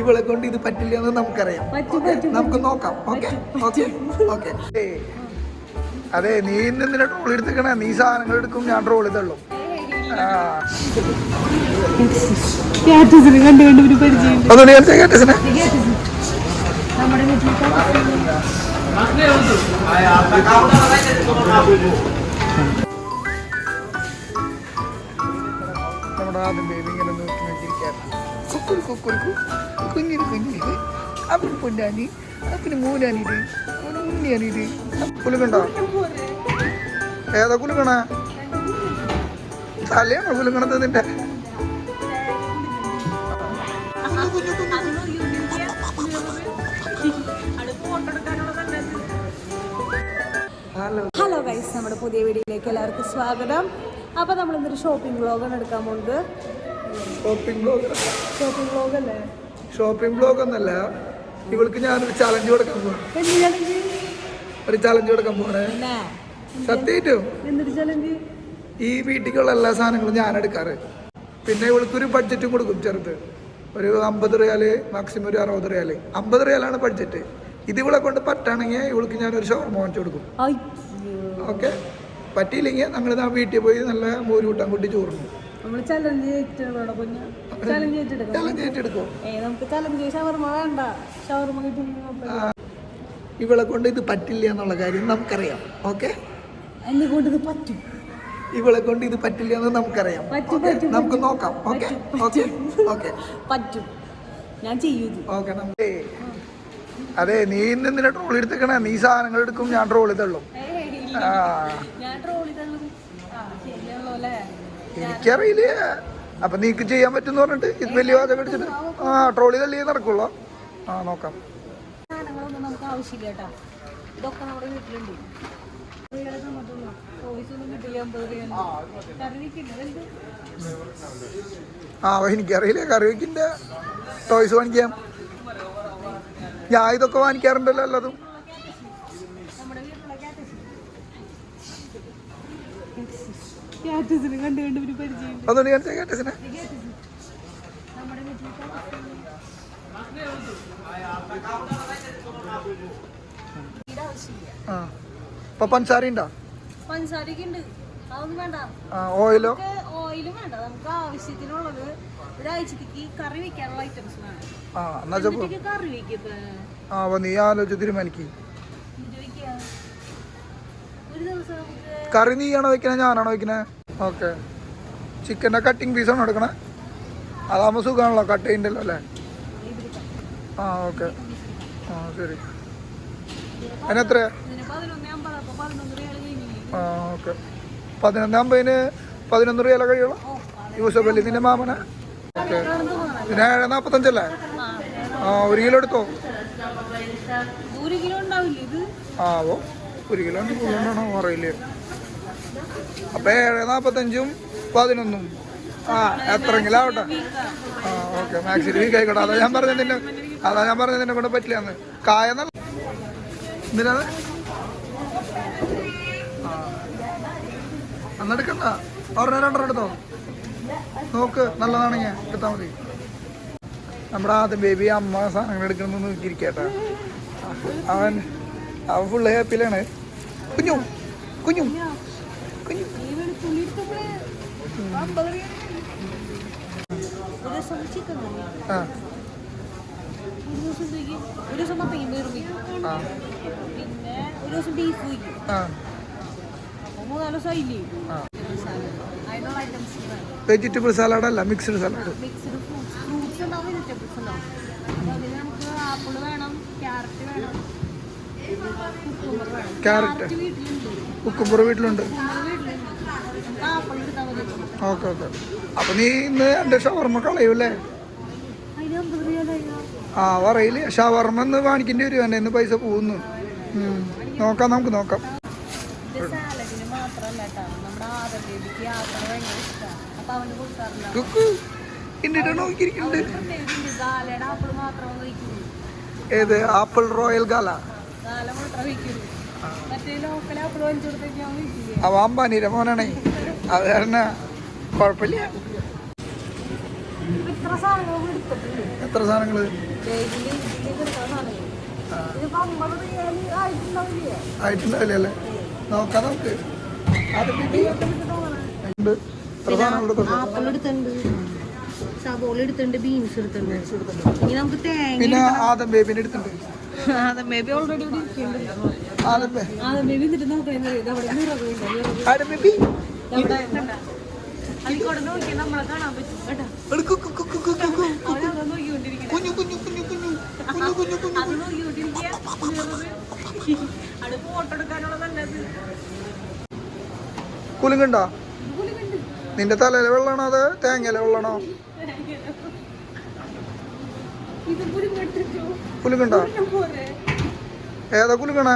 ഇവളെ കൊണ്ട് ഇത് പറ്റില്ല എന്ന് നമുക്കറിയാം. നമുക്ക് നോക്കാം. Okay okay okay. അതെ നീ ഇന്ന് എന്തിനാ ട്രോൾ എടുത്തേക്കണേ? നീ സാധനങ്ങൾ എടുക്കും ഞാൻ ട്രോൾ ചെയ്തുള്ളൂ കേട്ടസിനെ നമ്മുടെ ആദ്യം ബേബി ഇങ്ങനെ നോക്കി നോക്കിയിരിക്കാൻ കുഞ്ഞിന് കുഞ്ഞിന് അവന് പൊന്നാനി അവന് മൂനാനിത് അവന് ഉണ്ണിയാനിത് കുലുക്കണ്ടോ ഏതാ കുലുക്കണ തലയാണോ കുലുക്കണത് നിന്റെ. ഹലോ. ഗൈസ് നമ്മുടെ പുതിയ വീഡിയോയിലേക്ക് എല്ലാവർക്കും സ്വാഗതം. അപ്പോൾ നമ്മൾ ഇന്നൊരു ഷോപ്പിംഗ് വ്ളോഗാണ് എടുക്കാൻ പോകുന്നത് ഷോപ്പിംഗ് ബ്ലോഗ് ഷോപ്പിംഗ് വ്ളോഗ് അല്ലേ? ഷോപ്പിംഗ് ബ്ലോഗ് ഒന്നല്ല. ഇവൾക്ക് ഞാനൊരു ചലഞ്ച് കൊടുക്കാൻ പോകണം ഒരു ചലഞ്ച് കൊടുക്കാൻ പോകണേ സത്യായിട്ടും ഈ വീട്ടിലുള്ള എല്ലാ സാധനങ്ങളും ഞാൻ എടുക്കാറ്. പിന്നെ ഇവൾക്കൊരു ബഡ്ജറ്റും കൊടുക്കും ചെറുത്. ഒരു അമ്പത് റിയാൽ മാക്സിമം ഒരു അറുപത് റിയാൽ. അമ്പത് റിയാലാണ് ബഡ്ജറ്റ് ഇത് ഇവളെ കൊണ്ട് പറ്റുകയാണെങ്കിൽ ഇവൾക്ക് ഞാനൊരു ഷവർമ വാങ്ങിച്ചു കൊടുക്കും. ഓക്കെ പറ്റിയില്ലെങ്കിൽ ഞങ്ങൾ ഞാൻ വീട്ടിൽ പോയി നല്ല മോര് കൂട്ടാൻ കൂട്ടി ചോറുന്നു നമ്മൾ ചലഞ്ച് കുഞ്ഞ. ചലഞ്ച് ഏ നമുക്ക് ചലഞ്ച് ഷവർമ വേണ്ട. ഷവർമ കിട്ടി. ഇവളെ കൊണ്ട് ഇത് പറ്റില്ല എന്നുള്ള കാര്യം നമുക്കറിയാം. ഓക്കെ? എന്നെ കൊണ്ട് ഇത് പറ്റും. ഇവളെ കൊണ്ട് ഇത് പറ്റില്ല എന്ന് നമുക്കറിയാം. നമുക്ക് നോക്കാം. ഓക്കെ? ഓക്കെ? ഓക്കെ? പറ്റും. ഞാൻ ചെയ്യൂ ഓക്കെ നമുക്ക് അതെ നീ ഇന്ന് നിന്നെ ട്രോൾ എടുത്തേക്കണേ. നീ സാധനങ്ങൾ എടുക്കും ഞാൻ ട്രോൾ തള്ളും. ആ. എനിക്കറിയില്ല. അപ്പൊ നീക്ക് ചെയ്യാൻ പറ്റും പറഞ്ഞിട്ട് ഇത് വലിയ വാദം പിടിച്ചിട്ട് ആ ട്രോളി തള്ളിയേ നടക്കുള്ളൂ ആ നോക്കാം. ആ എനിക്കറിയില്ല കറി ടോയ്സ് വാങ്ങിക്കാം. ഞാൻ ഇതൊക്കെ വാങ്ങിക്കാറുണ്ടല്ലോ എല്ലാതും നമ്മുടെ വീട്ടിലുള്ള ക്യാറ്റസിന് കണ്ടു കണ്ട് ഒരു പരിചയം. ആ. പഞ്ചസാര ഉണ്ടോ? പഞ്ചസാരക്ക് ഉണ്ട്. അതൊന്നും വേണ്ട. ആ ഓയിലോ ഓയിലും വേണ്ട. നമുക്ക് ആവശ്യത്തിനുള്ളത് ഒരാഴ്ചത്തേക്ക് കറി വെക്കാനുള്ള ഐറ്റംസ് വേണം. കറി ആ അപ്പൊ നീ ആലോചിച്ച് തീരുമാനിക്ക്. കറി നീയാണോ വെക്കണേ? ഞാനാണോ വെക്കണേ? ഓക്കെ. ചിക്കന്റെ കട്ടിങ് പീസാണോ എടുക്കണേ? അതാകുമ്പോൾ സുഖമാണല്ലോ കട്ട് ചെയ്യണ്ടല്ലോ അല്ലേ? ആ ഓക്കെ. ആ ശരി. അതിനെത്ര ഇതിന് പതിനൊന്ന് അമ്പത് അപ്പൊ പതിനൊന്ന് രൂപ ആ ഓക്കെ. പതിനൊന്ന് അമ്പതിന് പതിനൊന്ന് രൂപ കഴിയുള്ളൂ? യൂസഫ് അല്ലേ നിന്റെ മാമനെ? ഓക്കെ. പിന്നെ ഏഴ് നാൽപ്പത്തഞ്ചല്ലേ ആ. ഒരു കിലോ എടുത്തോ? ആവോ ഒരു കിലോ കൂടുതലാണോ അറിയില്ല. അപ്പൊ ഏഴ് നാൽപ്പത്തഞ്ചും പതിനൊന്നും. ആ എത്രയെങ്കിലും ആവട്ടെ ആ ഓക്കെ മാക്സിൽ വീക്ക് ആയിക്കോട്ടെ. അതാ ഞാൻ പറഞ്ഞത് അതാ ഞാൻ പറഞ്ഞത് നിന്നെ കൊണ്ട് പറ്റില്ല എന്ന് കായ എന്തിനാ അന്നെടുക്കണ്ട. ഒരെണ്ണം രണ്ടെണ്ണം എടുത്തോ? നോക്ക് നല്ലതാണെങ്കിൽ എടുത്താൽ മതി. നമ്മുടെ ആദ്യം ബേബി അമ്മ സാധനങ്ങൾ എടുക്കണമെന്ന് നോക്കിയിരിക്കട്ടെ അവൻ അവൻ ഫുള്ള് ഹാപ്പിയിലാണ് കുഞ്ഞു കുഞ്ഞു. ആ. ഒരു ദിവസം? ഒരു ദിവസം പിന്നെ ഒരു ദിവസം ബീഫ് അപ്പോൾ മൂന്നാൽ അതിനുള്ള ഐറ്റംസ് വെജിറ്റബിൾ സലാഡ് അല്ല mixed salad mixed fruits fruits ഉണ്ടാവും വെജിറ്റബിൾസ് ഉണ്ടാവും. അപ്പോൾ അതിന് നമുക്ക് ആപ്പിൾ വേണം ക്യാരറ്റ് വേണം. Carrot. Carrot വീട്ടിലുണ്ട്. Okay okay. അപ്പം നീ ഇന്ന് എന്റെ ഷവർമ്മ കളയൂല്ലേ? ആ പറയില്ല? ഷവർമ്മ ഇന്ന് വാണിക്കേണ്ടി വരും. എന്റെ ഇന്ന് പൈസ പോകുന്നു. നോക്കാം നമുക്ക് നോക്കാം. ഏത്? Apple royal gala. അവ അമ്പാനിയുടെ മോനാണേ. അത് കാരണം കുഴപ്പമില്ല. എത്ര സാധനങ്ങൾ? ആയിട്ടുണ്ടാവില്ലേ? അല്ലേ? നോക്കാം നമുക്ക്. സബോള ബീൻസ് എടുത്തുണ്ട് ഇനി നമുക്ക് തേങ്ങ പിന്നെ ആദം ബേബിനെ എടുത്തിട്ടുണ്ട്. കുഞ്ഞു കുഞ്ഞു കുഞ്ഞു കുഞ്ഞു ഫോട്ടോ കുലുങ്ങുണ്ടോ. നിന്റെ തലയിലെ വെള്ളമാണോ അത് തേങ്ങയിലെ വെള്ളമാണോ? ഏതാ പുരിങ്ങണ്ട്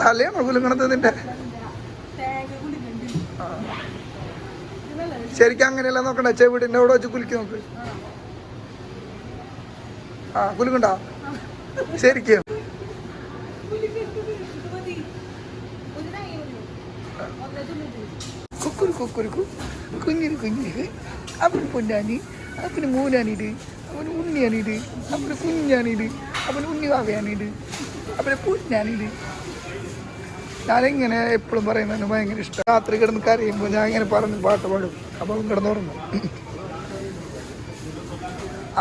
തലയാണോ കുലുങ്ങണത് നിന്റെ? ശരിക്കും അങ്ങനെയല്ല നോക്കണ്ട? ചെവിടിന്റെ അവിടെ വെച്ച് കുലുക്കി നോക്ക്. ആ കുലുങ്ങുണ്ടോ? ശരിക്കും. കുക്കുരു കുക്കുരുക്കു കുഞ്ഞിന് കുഞ്ഞിന് അവന് പൊന്നാനി അവന് മൂന്നാനിട്. അവന് ഉണ്ണിയാണിത് അവന് കുഞ്ഞാണിത് അവന് ഉണ്ണി വാവയാണിത് അവന് പുഞ്ഞാണിത് ഞാനിങ്ങനെ എപ്പോഴും പറയുന്നതിന് ഭയങ്കര ഇഷ്ടം. രാത്രി കിടന്ന് കരയുമ്പോൾ ഞാൻ ഇങ്ങനെ പറഞ്ഞ് പാട്ട് പാടും. അവൻ കിടന്നുറങ്ങും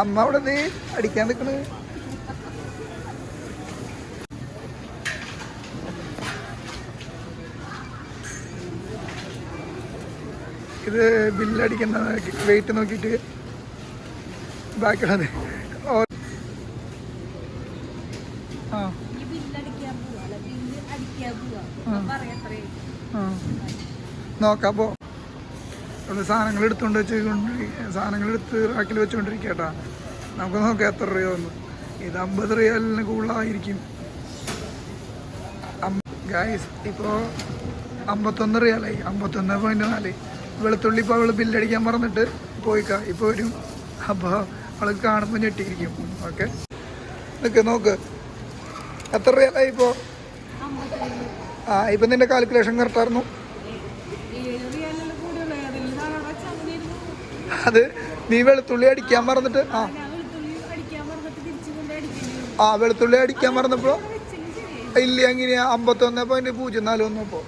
അമ്മ അവിടെ ദേ അടിക്കാൻ നിൽക്കണ് ഇത് ബില്ലടിക്കുന്ന വെയിറ്റ് നോക്കിയിട്ട് ബാക്കിയുള്ളത്. आने और ഈ ബില്ല് അടിക്കാൻ പോവാ. അല്ല ബില്ല് അടിക്കാൻ പോവാ. ആ. പറയത്രേ ആ. നോക്കാം അപ്പോൾ ഇവിടെ സാധനങ്ങൾ എടുത്തുകൊണ്ട് വെച്ചുകൊണ്ടിരിക്കുക സാധനങ്ങൾ എടുത്ത് റാക്കിൽ വെച്ചുകൊണ്ടിരിക്കുക കേട്ടാ. നമുക്ക് നോക്കാം എത്ര രൂപയെന്ന് ഇത് അമ്പത് റിയാലിന് കൂടുതലായിരിക്കും. ഗായ്സ് ഇപ്പോൾ അമ്പത്തൊന്ന് റിയാലായി. അമ്പത്തൊന്ന് പോയിന്റ് നാല്. വെളുത്തുള്ളി ഇപ്പോൾ അവൾ ബില്ലടിക്കാൻ പറഞ്ഞിട്ട് പോയിക്കാം. ഇപ്പോൾ വരും. അപ്പോൾ അവൾക്ക് കാണുമ്പോൾ ഞെട്ടിയിരിക്കും. ഓക്കെ. നിൽക്ക് നോക്ക്. എത്ര രൂപയായി ഇപ്പോൾ ആ ഇപ്പം നിന്റെ കാൽക്കുലേഷൻ കറക്റ്റായിരുന്നു അത് നീ വെളുത്തുള്ളി അടിക്കാൻ മറന്നിട്ട് ആ. ആ വെളുത്തുള്ളി അടിക്കാൻ മറന്നപ്പോൾ ഇല്ല എങ്ങനെയാ? അമ്പത്തൊന്ന് പോയിന്റ് പൂജ്യം നാല് വന്നപ്പോൾ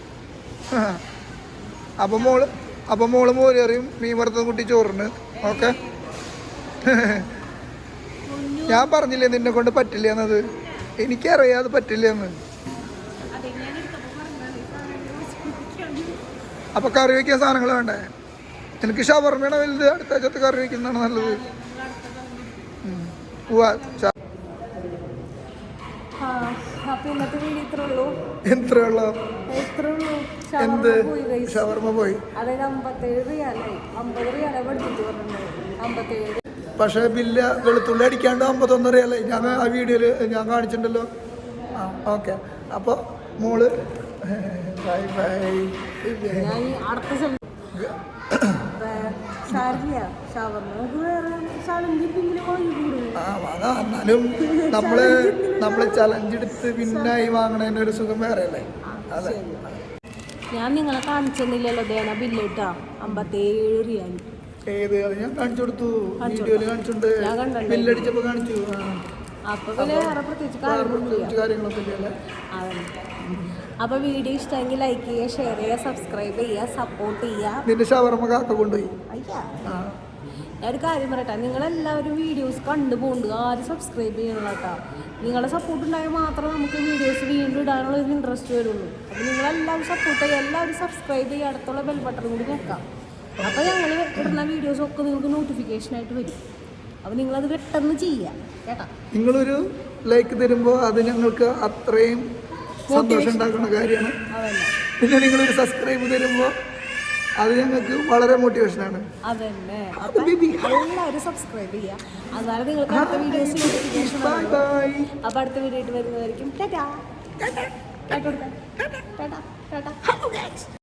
അപ്പം മോൾ അപ്പം മോൾ മോരറിയും മീൻ വറുത്തതും കുട്ടി ചോറിന്. ഓക്കെ. ഞാൻ പറഞ്ഞില്ലേ നിന്നെ കൊണ്ട് പറ്റില്ല എന്നത്? എനിക്കറിയാം അത് പറ്റില്ല എന്ന്. അപ്പൊ കറി വയ്ക്കാൻ സാധനങ്ങൾ വേണ്ടേ? എനിക്ക് ഷവർമ്മയുടെ വലുത് അടുത്ത ചത്ത് കറി വയ്ക്കുന്നതാണ് നല്ലത്. എത്രയുള്ള? എന്ത്? ഷവർമ്മ പോയി അതായത് അമ്പത്തേഴ് റിയാലായി. അമ്പത് റിയാലെ പഠിച്ചിട്ട് പറഞ്ഞത് അമ്പത്തേഴ് പക്ഷേ ബില്ല് വെളുത്തുള്ളി അടിക്കാണ്ട് അമ്പത്തൊന്ന് റിയല്ലേ ഞാൻ ആ വീഡിയോയിൽ ഞാൻ കാണിച്ചിട്ടുണ്ടല്ലോ. ആ ഓക്കെ. അപ്പോൾ മോൾ ബൈ ബൈ. എന്നാലും നമ്മൾ നമ്മൾ ചലഞ്ച് എടുത്ത് പിന്നായി വാങ്ങണതിന്റെ ഒരു സുഖം വേറെ അല്ലേ അതെ. ഞാൻ നിങ്ങളെ കാണിച്ചെന്നില്ലല്ലോ ദേന ബില്ല് ഇട്ടാ. അമ്പത്തേഴ് റിയാൽ ഏത്? അത് ഞാൻ കാണിച്ചു കൊടുത്തു. വീഡിയോയിൽ കാണിച്ചിട്ടുണ്ട്. ബില്ലടിച്ചപ്പോ കാണിച്ചു. അപ്പൊ പിന്നെ വേറെ പ്രത്യേകിച്ച് വേറെ കാര്യങ്ങളൊക്കെ ഇല്ലല്ലേ അതന്നെ അപ്പോൾ വീഡിയോ ഇഷ്ടമെങ്കിൽ ലൈക്ക് ചെയ്യുക ഷെയർ ചെയ്യുക സബ്സ്ക്രൈബ് ചെയ്യുക സപ്പോർട്ട് ചെയ്യുക. നിന്റെ ഷവർമ്മ കാക്ക കൊണ്ടുപോയി. അയ്യാ. ആ. ഞാനൊരു കാര്യം പറയട്ടെ നിങ്ങളെല്ലാവരും വീഡിയോസ് കണ്ടു പോകുന്നുണ്ട് ആരും സബ്സ്ക്രൈബ് ചെയ്യണം കേട്ടോ. നിങ്ങളുടെ സപ്പോർട്ട് ഉണ്ടായാൽ മാത്രമേ നമുക്ക് വീഡിയോസ് വീണ്ടും ഇടാനുള്ള ഒരു ഇൻട്രസ്റ്റ് വരുള്ളൂ. അപ്പോൾ നിങ്ങളെല്ലാവരും സപ്പോർട്ട് ചെയ്യുക എല്ലാവരും സബ്സ്ക്രൈബ് ചെയ്യുക അടുത്തുള്ള ബെൽ ബട്ടൺ കൂടി ഞെക്കാം അപ്പോൾ ഞങ്ങൾ ഇടുന്ന വീഡിയോസ് ഒക്കെ നിങ്ങൾക്ക് നോട്ടിഫിക്കേഷൻ ആയിട്ട് വരും. അപ്പോൾ നിങ്ങളത് പെട്ടെന്ന് ചെയ്യുക കേട്ടോ? നിങ്ങളൊരു ലൈക്ക് തരുമ്പോൾ അത് ഞങ്ങൾക്ക് അത്രയും സന്തോഷം ഉണ്ടാക്കുന്ന കാര്യമാണ്. പിന്നെ നിങ്ങളൊരു സബ്സ്ക്രൈബ് തരുമ്പോൾ അത് ഞങ്ങൾക്ക് വളരെ മോട്ടിവേഷനാണ് അതന്നെ. അപ്പം എല്ലാവരും സബ്സ്ക്രൈബ് ചെയ്യുക അതുപോലെ നിങ്ങൾക്ക് അടുത്ത വീഡിയോസ് നോട്ടിഫിക്കേഷൻ അപ്പോൾ അടുത്ത വീഡിയോ ആയിട്ട് വരുന്നതായിരിക്കും. Tata. Tata. Tata tata. Tata.